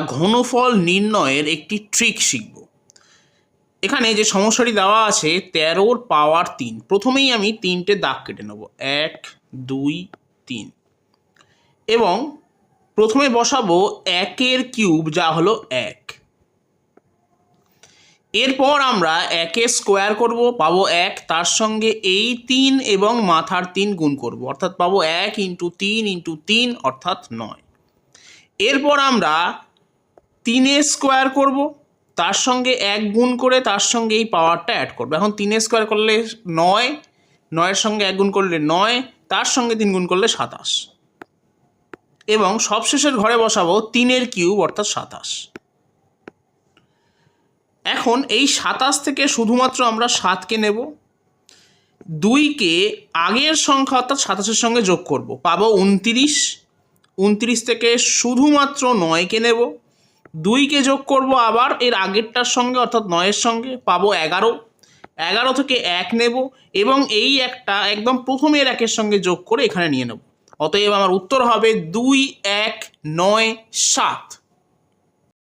ঘনফল নির্ণয়ের একটি ট্রিক শিখব। এখানে যে সমস্যাটি দেওয়া আছে, তেরোর পাওয়ার তিন। প্রথমেই আমি তিনটে দাগ কেটে নেব। এক, দুই, তিন। এবং প্রথমে বসাবো একের কিউব, যা হলো এক। এরপর আমরা একে স্কোয়ার করব, পাবো এক, তার সঙ্গে এই তিন এবং মাথার তিন গুণ করব। অর্থাৎ পাবো এক ইন্টু তিন ইন্টু তিন, অর্থাৎ নয়। এরপর আমরা তিনের স্কোয়ার করব, তার সঙ্গে এক গুণ করে তার সঙ্গে এই পাওয়ারটা অ্যাড করব। এখন তিনের স্কোয়ার করলে নয়, নয়ের সঙ্গে এক গুণ করলে নয়, তার সঙ্গে তিন গুণ করলে সাতাশ। এবং সবশেষের ঘরে বসাবো তিনের কিউব অর্থাৎ সাতাশ। এখন এই সাতাশ থেকে শুধুমাত্র আমরা সাতকে নেব। দুইকে আগের সংখ্যা অর্থাৎ সাতাশের সঙ্গে যোগ করব। পাবো উনতিরিশ। উনত্রিশ থেকে শুধুমাত্র নয়কে নেব। দুইকে যোগ করব আবার, এর আগেরটার সঙ্গে অর্থাৎ নয়ের সঙ্গে পাবো এগারো। এগারো থেকে এক নেব এবং এই একটা একদম প্রথমের একের সঙ্গে যোগ করে এখানে নিয়ে নেব। অতএব আমার উত্তর হবে দুই, এক, নয়, সাত।